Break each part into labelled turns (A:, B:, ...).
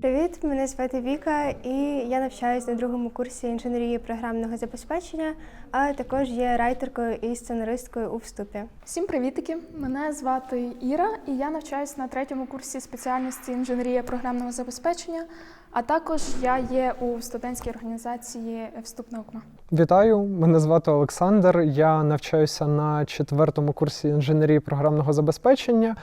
A: Привіт, мене звати Віка, і я навчаюсь на другому курсі інженерії програмного забезпечення, а також є райтеркою і сценаристкою у вступі.
B: Всім привітики! Мене звати Іра, і я навчаюсь на третьому курсі спеціальності інженерія програмного забезпечення. А також я є у студентській організації Вступ на ОКМА.
C: Вітаю, мене звати Олександр. Я навчаюся на четвертому курсі інженерії програмного забезпечення.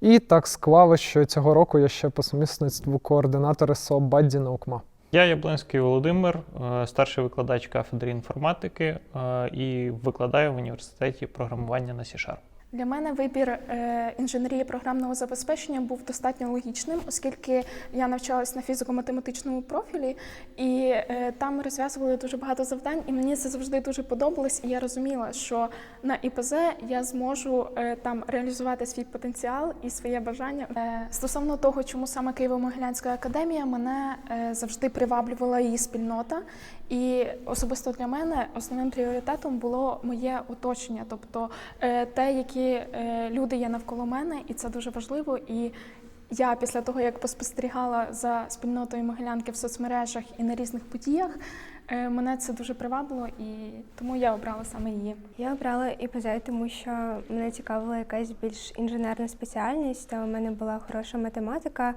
C: І так склалося, що цього року я ще по сумісництву координатор СО Бадді Наукма.
D: Я Яблонський Володимир, е, старший викладач кафедри інформатики е, і викладаю в університеті програмування на C-Sharp.
B: Для мене вибір е, інженерії програмного забезпечення був достатньо логічним, оскільки я навчалась на фізико-математичному профілі, і е, там розв'язували дуже багато завдань, і мені це завжди дуже подобалось. І я розуміла, що на ІПЗ я зможу е, там реалізувати свій потенціал і своє бажання. Стосовно того, чому саме Києво-Могилянська академія мене завжди приваблювала її спільнота, і особисто для мене основним пріоритетом було моє оточення, тобто те, які е, люди є навколо мене, і це дуже важливо. І я після того, як поспостерігала за спільнотою Могилянки в соцмережах і на різних подіях, е, мене це дуже привабило, і тому я обрала саме її.
A: Я обрала ІПЗ, тому що мене цікавила якась більш інженерна спеціальність, та у мене була хороша математика.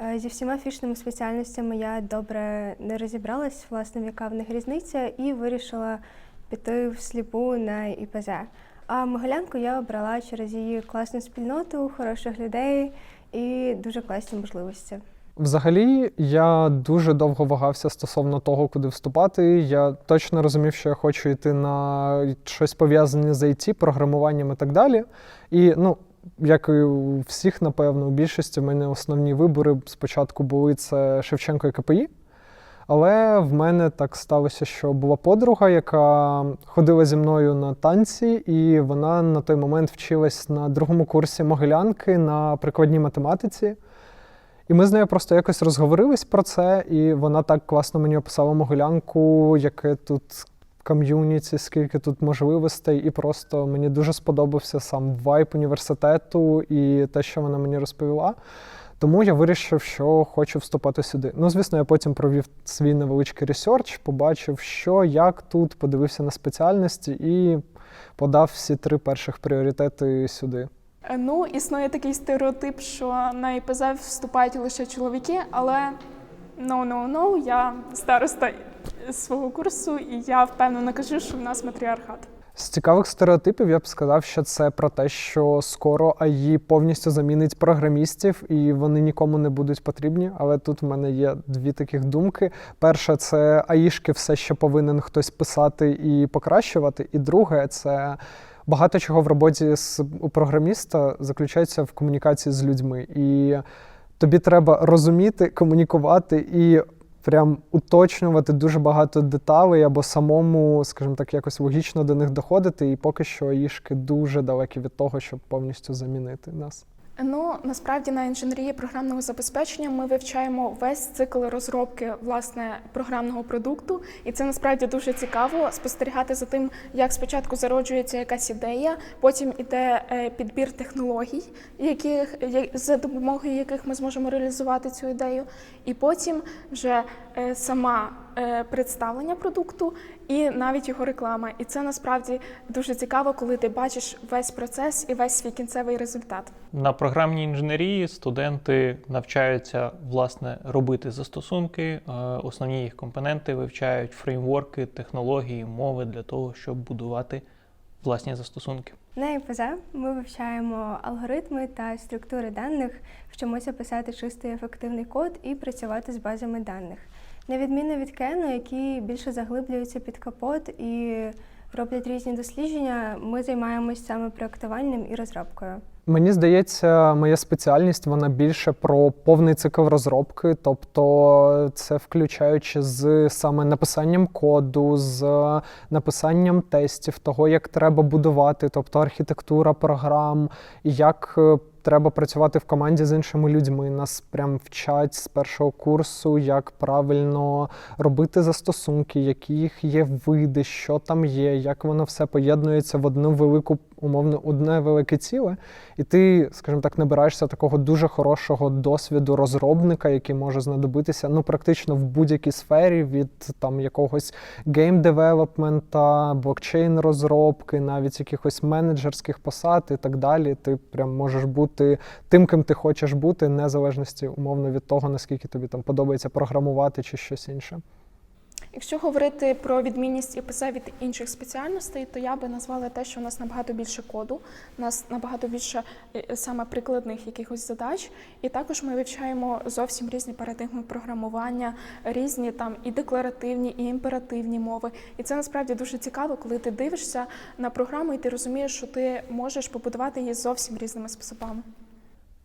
A: Е, Зі всіма фішними спеціальностями я добре не розібралась, власне, яка в них різниця, і вирішила піти всліпу на ІПЗ. А Могилянку я обрала через її класну спільноту, хороших людей і дуже класні можливості.
C: Взагалі, я дуже довго вагався стосовно того, куди вступати. Я точно розумів, що я хочу йти на щось пов'язане з IT, програмуванням і так далі. І ну, як і у всіх, напевно, у більшості в мене основні вибори спочатку були це Шевченко і КПІ. Але в мене так сталося, що була подруга, яка ходила зі мною на танці, і вона на той момент вчилась на другому курсі Могилянки на прикладній математиці. І ми з нею просто якось розговорились про це, і вона так класно мені описала Могилянку, яке тут ком'юніті, скільки тут можливостей, і просто мені дуже сподобався сам вайб університету і те, що вона мені розповіла. Тому я вирішив, що хочу вступати сюди. Ну, звісно, я потім провів свій невеличкий ресерч, побачив, що, як тут, подивився на спеціальності і подав всі три перших пріоритети сюди.
B: Е, Ну, існує такий стереотип, що на ІПЗ вступають лише чоловіки, але no, no, no, я староста свого курсу, і я впевнено кажу, що в нас матріархат.
C: З цікавих стереотипів я б сказав, що це про те, що скоро АІ повністю замінить програмістів і вони нікому не будуть потрібні. Але тут в мене є дві таких думки: перше, це АІшки все ще повинен хтось писати і покращувати. І друге, це багато чого в роботі з у програміста заключається в комунікації з людьми. І тобі треба розуміти, комунікувати і прям уточнювати дуже багато деталей або самому, скажімо так, якось логічно до них доходити. І поки що їжки дуже далекі від того, щоб повністю замінити нас.
B: Ну насправді на інженерії програмного забезпечення ми вивчаємо весь цикл розробки власне програмного продукту, і це насправді дуже цікаво спостерігати за тим, як спочатку зароджується якась ідея, потім іде е, підбір технологій, яких за допомогою яких ми зможемо реалізувати цю ідею, і потім вже е, сама представлення продукту і навіть його реклама. І це насправді дуже цікаво, коли ти бачиш весь процес і весь свій кінцевий результат.
D: На програмній інженерії студенти навчаються власне робити застосунки. е, Основні їх компоненти вивчають фреймворки, технології, мови для того, щоб будувати власні застосунки.
A: На ІПЗ ми вивчаємо алгоритми та структури даних, вчимося писати чистий ефективний код і працювати з базами даних. На відміну від Кену, які більше заглиблюються під капот і роблять різні дослідження, ми займаємось саме проектуванням і розробкою.
C: Мені здається, моя спеціальність вона більше про повний цикл розробки, тобто це включаючи з саме написанням коду, з написанням тестів, того, як треба будувати, тобто архітектура програм, як е, треба працювати в команді з іншими людьми. Нас прям вчать з першого курсу, як правильно робити застосунки, які їх є види, що там є, як воно все поєднується в одну велику умовно одне велике ціле, і ти, скажімо так, набираєшся такого дуже хорошого досвіду розробника, який може знадобитися ну практично в будь-якій сфері від там якогось гейм-девелопмента, блокчейн розробки, навіть якихось менеджерських посад і так далі. Ти прям можеш бути тим, ким ти хочеш бути, незалежності умовно від того, наскільки тобі там подобається програмувати чи щось інше.
B: Якщо говорити про відмінність ІПЗ від інших спеціальностей, то я би назвала те, що у нас набагато більше коду, у нас набагато більше е, саме прикладних якихось задач, і також ми вивчаємо зовсім різні парадигми програмування, різні там і декларативні, і імперативні мови. І це насправді дуже цікаво, коли ти дивишся на програму і ти розумієш, що ти можеш побудувати її зовсім різними способами.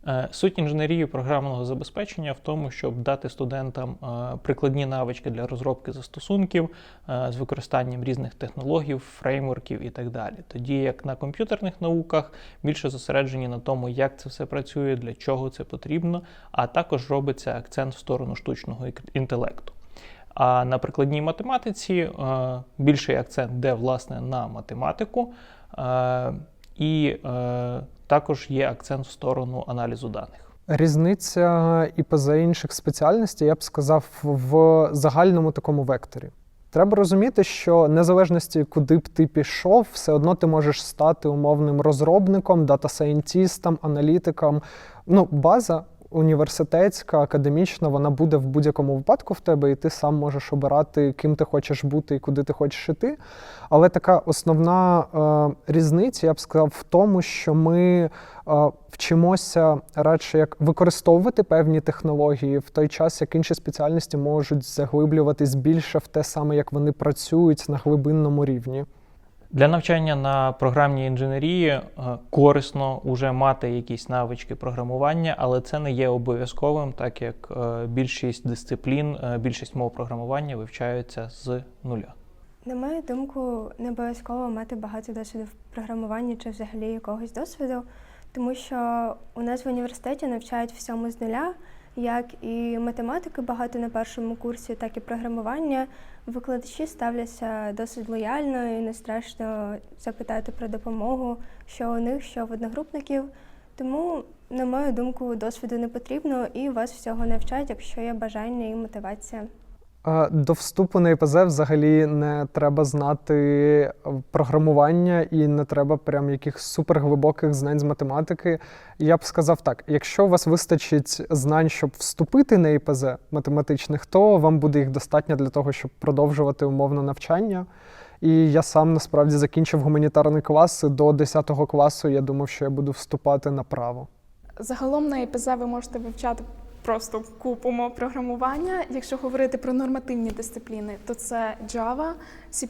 D: Е, Суть інженерії програмного забезпечення в тому, щоб дати студентам е, прикладні навички для розробки застосунків е, з використанням різних технологій, фреймворків і так далі. Тоді як на комп'ютерних науках більше зосереджені на тому, як це все працює, для чого це потрібно, а також робиться акцент в сторону штучного інтелекту. А на прикладній математиці більший акцент йде власне на математику, і е, також є акцент в сторону аналізу даних.
C: Різниця і поза інших спеціальностей, я б сказав, в загальному такому векторі. Треба розуміти, що незалежності, куди б ти пішов, все одно ти можеш стати умовним розробником, дата-сайентістом, аналітиком. Ну, база університетська, академічна, вона буде в будь-якому випадку в тебе, і ти сам можеш обирати, ким ти хочеш бути і куди ти хочеш іти. Але така основна е, різниця, я б сказав, в тому, що ми е, вчимося радше як використовувати певні технології в той час, як інші спеціальності можуть заглиблюватись більше в те саме, як вони працюють на глибинному рівні.
D: Для навчання на програмній інженерії е, корисно вже мати якісь навички програмування, але це не є обов'язковим, так як е, більшість дисциплін, е, більшість мов програмування вивчаються з нуля.
A: На мою думку, не обов'язково мати багато досвіду в програмуванні чи взагалі якогось досвіду, тому що у нас в університеті навчають всьому з нуля, як і математики багато на першому курсі, так і програмування. Викладачі ставляться досить лояльно і не страшно запитати про допомогу, що у них, що в одногрупників. Тому, на мою думку, досвіду не потрібно і вас всього навчать, якщо є бажання і мотивація.
C: Е, До вступу на ІПЗ взагалі не треба знати програмування і не треба прям якихось суперглибоких знань з математики. Я б сказав так: якщо у вас вистачить знань, щоб вступити на ІПЗ математичних, то вам буде їх достатньо для того, щоб продовжувати умовно навчання. І я сам насправді закінчив гуманітарний клас до 10 класу. Я думав, що я буду вступати на право.
B: Загалом на ІПЗ ви можете вивчати просто купу мов програмування. Якщо говорити про нормативні дисципліни, то це Java, C++,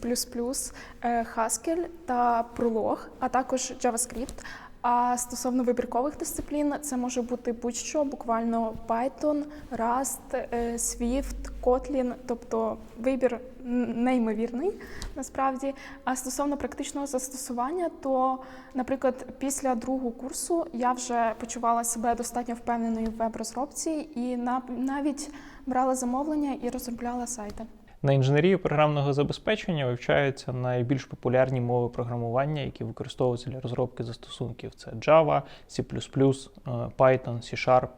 B: е, Haskell та Prolog, а також JavaScript. А стосовно вибіркових дисциплін, це може бути будь-що, буквально Python, Rust, е, Swift, Kotlin, тобто вибір неймовірний насправді. А стосовно практичного застосування, то, наприклад, після другого курсу я вже почувала себе достатньо впевненою в веб-розробці і на- навіть брала замовлення і розробляла сайти.
D: На інженерії програмного забезпечення вивчаються найбільш популярні мови програмування, які використовуються для розробки застосунків. Це Java, C++, е, Python, C-Sharp.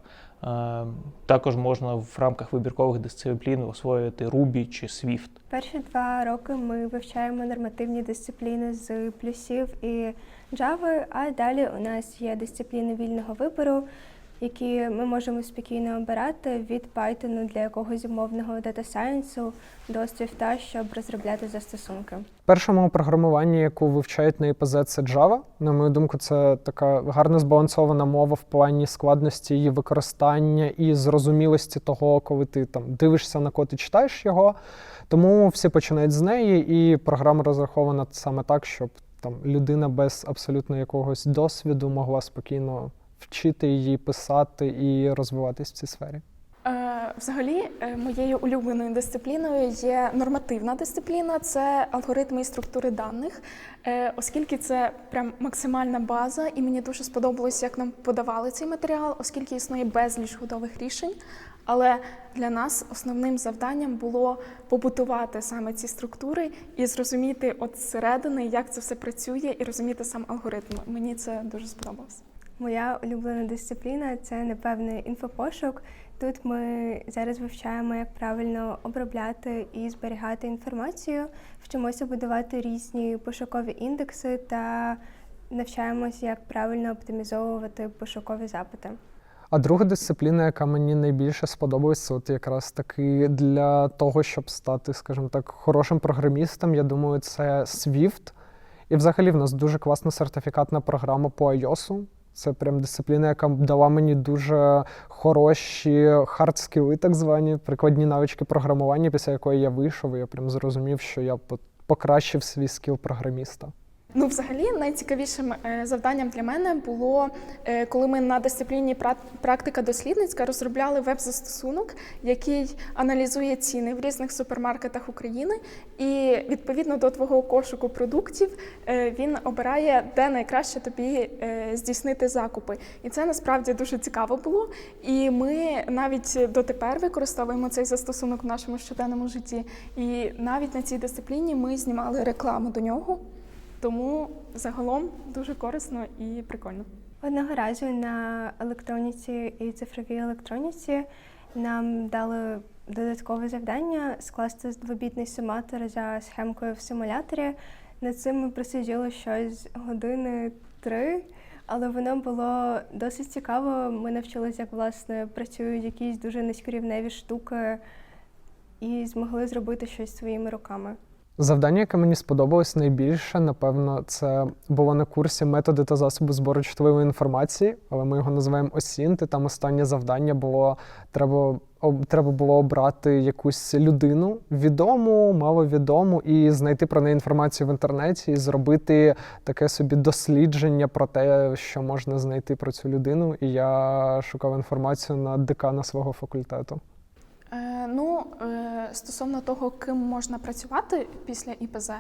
D: Е, Також можна в рамках вибіркових дисциплін освоювати Ruby чи Swift.
A: Перші два роки ми вивчаємо нормативні дисципліни з плюсів і Java, а далі у нас є дисципліни вільного вибору, які ми можемо спокійно обирати від Python для якогось умовного Data Science до Swift, щоб розробляти застосунки.
C: Перша мова програмування, яку вивчають на ІПЗ, це Java. На мою думку, це така гарно збалансована мова в плані складності її використання і зрозумілості того, коли ти там дивишся на код і читаєш його. Тому всі починають з неї, і програма розрахована саме так, щоб там людина без абсолютно якогось досвіду могла спокійно вчити її, писати і розвиватись в цій сфері.
B: Е, Взагалі, е, моєю улюбленою дисципліною є нормативна дисципліна, це алгоритми і структури даних, Е, оскільки це прям максимальна база, і мені дуже сподобалось, як нам подавали цей матеріал, оскільки існує безліч готових рішень. Але для нас основним завданням було побутувати саме ці структури і зрозуміти от зсередини, як це все працює, і розуміти сам алгоритм. Мені це дуже сподобалось.
A: Моя улюблена дисципліна це напевне інфопошук. Тут ми зараз вивчаємо, як правильно обробляти і зберігати інформацію, вчимося будувати різні пошукові індекси та навчаємося, як правильно оптимізовувати пошукові запити.
C: А друга дисципліна, яка мені найбільше сподобалась, це от якраз таки для того, щоб стати, скажімо так, хорошим програмістом, я думаю, це Swift. І взагалі в нас дуже класна сертифікатна програма по iOS. Це прям дисципліна, яка дала мені дуже хороші хардскіли, так звані, прикладні навички програмування, після якої я вийшов, і я прям зрозумів, що я по- покращив свій скіл програміста.
B: Ну, взагалі, найцікавішим е, завданням для мене було, е, коли ми на дисципліні пра- практика дослідницька розробляли веб-застосунок, який аналізує ціни в різних супермаркетах України, і відповідно до твого кошику продуктів е, він обирає, де найкраще тобі здійснити закупи. І це насправді дуже цікаво було. І ми навіть дотепер використовуємо цей застосунок в нашому щоденному житті. І навіть на цій дисципліні ми знімали рекламу до нього. Тому загалом дуже корисно і прикольно.
A: Одного разу на електроніці і цифровій електроніці нам дали додаткове завдання скласти двобітний суматор за схемкою в симуляторі. Над цим ми просиділи щось години три, але воно було досить цікаво. Ми навчилися, як власне працюють якісь дуже низькорівневі штуки і змогли зробити щось своїми руками.
C: Завдання, яке мені сподобалось найбільше, напевно, це було на курсі методи та засоби збору чутливої інформації, але ми його називаємо ОСІНТ. Там останнє завдання було треба. Треба було обрати якусь людину відому, маловідому, і знайти про неї інформацію в інтернеті, і зробити таке собі дослідження про те, що можна знайти про цю людину. І я шукав інформацію на декана свого факультету.
B: Е, ну, е, стосовно того, ким можна працювати після ІПЗ,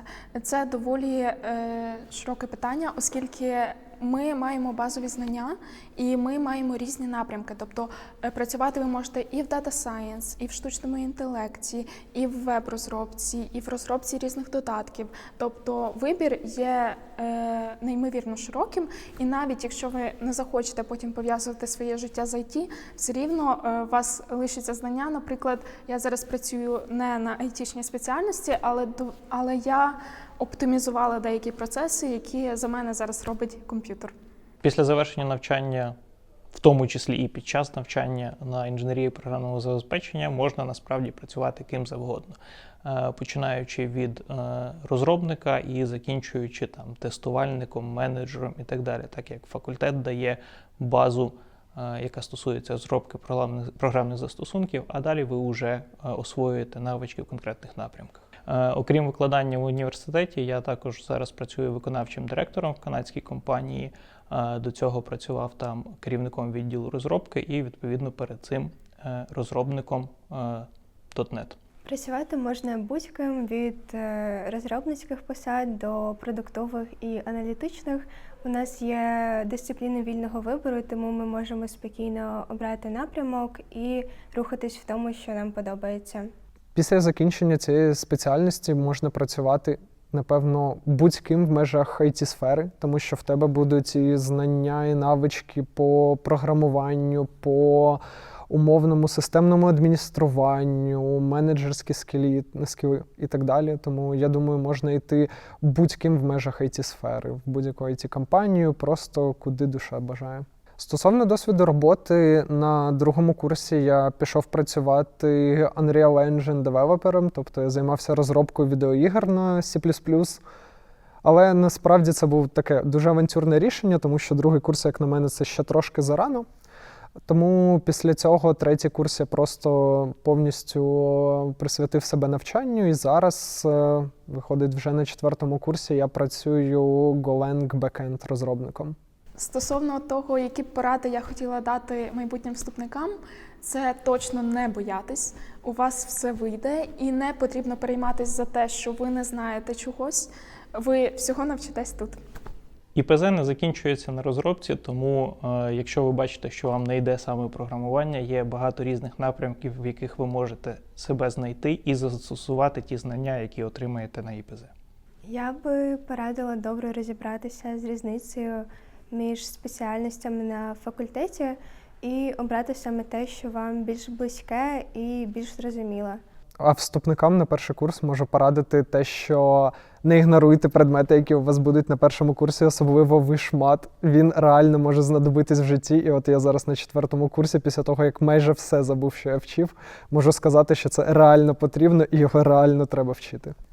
B: це доволі е, широке питання, оскільки ми маємо базові знання і ми маємо різні напрямки. Тобто е, працювати ви можете і в Data Science, і в штучному інтелекті, і в веб-розробці, і в розробці різних додатків. Тобто вибір є е, неймовірно широким, і навіть якщо ви не захочете потім пов'язувати своє життя з IT, все рівно е, у вас лишиться знання. Наприклад, я зараз працюю не на айтішній спеціальності, але але я оптимізувала деякі процеси, які за мене зараз робить комп'ютер.
D: Після завершення навчання, в тому числі і під час навчання на інженерії програмного забезпечення, можна насправді працювати ким завгодно, Е, починаючи від е, розробника і закінчуючи там тестувальником, менеджером і так далі, так як факультет дає базу. е, Яка стосується розробки програмних, застосунків, а далі ви вже освоюєте навички в конкретних напрямках. Е, Окрім викладання в університеті, я також зараз працюю виконавчим директором в канадській компанії. Е, До цього працював там керівником відділу розробки і, відповідно, перед цим е, розробником .NET.
A: Працювати можна будь-ким від розробницьких посад до продуктових і аналітичних. У нас є дисципліни вільного вибору, тому ми можемо спокійно обрати напрямок і рухатись в тому, що нам подобається.
C: Після закінчення цієї спеціальності можна працювати, напевно, будь-ким в межах it сфери тому що в тебе будуть і знання, і навички по програмуванню, по умовному системному адмініструванню, менеджерські скілі, скіли і так далі. Тому я думаю, можна йти будь-ким в межах it сфери в будь-яку it компанію просто куди душа бажає. Стосовно досвіду роботи на другому курсі я пішов працювати Unreal Engine девелопером, тобто я займався розробкою відеоігр на C++. Але насправді це був таке дуже авантюрне рішення, тому що другий курс, як на мене, це ще трошки зарано. Тому після цього третій курс я просто повністю присвятив себе навчанню, і зараз е, виходить вже на четвертому курсі. Я працюю Golang backend розробником.
B: Стосовно того, які поради я хотіла дати майбутнім вступникам, це точно не боятись. У вас все вийде, і не потрібно перейматись за те, що ви не знаєте чогось. Ви всього навчитесь тут.
D: ІПЗ не закінчується на розробці, тому е, якщо ви бачите, що вам не йде саме програмування, є багато різних напрямків, в яких ви можете себе знайти і застосувати ті знання, які отримаєте на ІПЗ.
A: Я би порадила добре розібратися з різницею між спеціальностями на факультеті і обрати саме те, що вам більш близьке і більш зрозуміле.
C: А вступникам на перший курс можу порадити те, що не ігноруйте предмети, які у вас будуть на першому курсі, особливо вишмат. Він реально може знадобитись в житті. І от я зараз на четвертому курсі, після того як майже все забув, що я вчив, можу сказати, що це реально потрібно і його реально треба вчити.